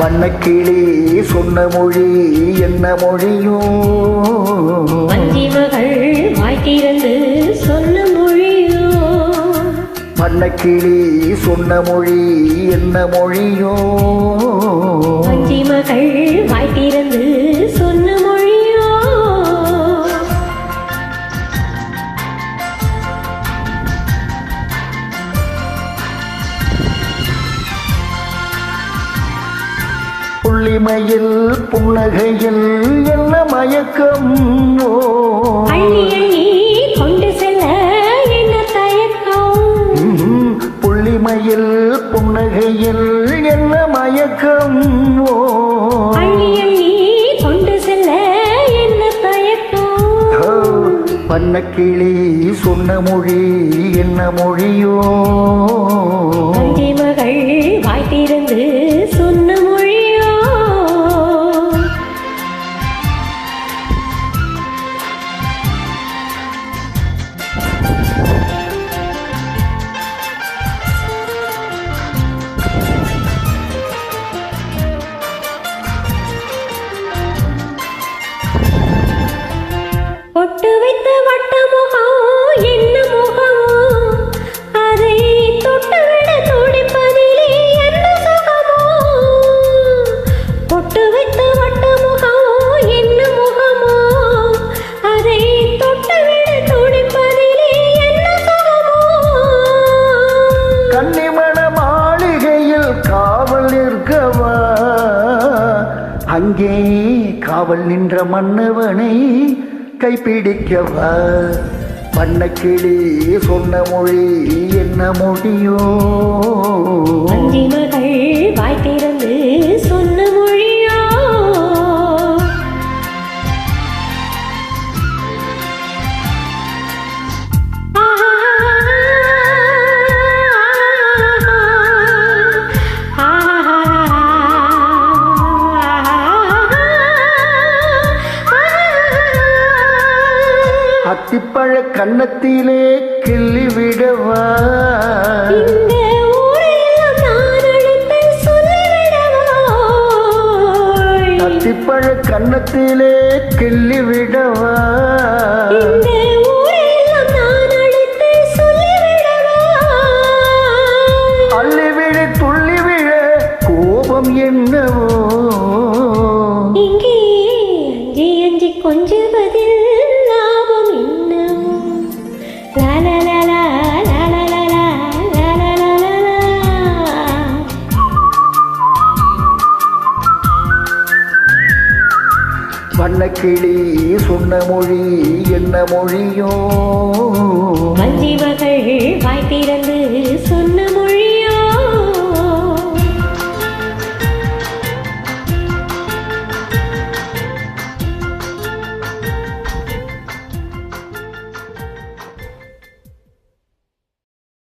வண்ணக்கிளி சொன்ன மொழி என்ன மொழியோ? மகள் வாய் திறந்து சொன்ன மொழியோ? வண்ணக்கிளி சொன்ன மொழி என்ன மொழியோ? மகள் வாய் புள்ளிமையில் புன்னகையில் என்ன மயக்கம் கொண்டு செல்ல என்ன தயக்கம். புள்ளிமையில் புன்னகையில் என்ன மயக்கம் ஓ? கொண்டு செல்ல என்ன தயக்கம்? ஓ, வண்ணக்கிளி சொன்ன மொழி என்ன மொழியோ? மகள் அங்கே காவல் நின்ற மன்னவனை கைப்பிடிக்கவா? வண்ணக்கிளி சொன்ன மொழி என்ன மொழியோ அத்திப்பழ கன்னத்திலே கிள்ளி விடவா? அத்திப்பழ கன்னத்திலே கிள்ளி விடவா? அள்ளிவிழ துள்ளிவிழ கோபம் என்னவோ? நல்ல கிளி சொன்ன மொழி என்ன மொழியோ? வஞ்சிவகள் வாய் திறந்து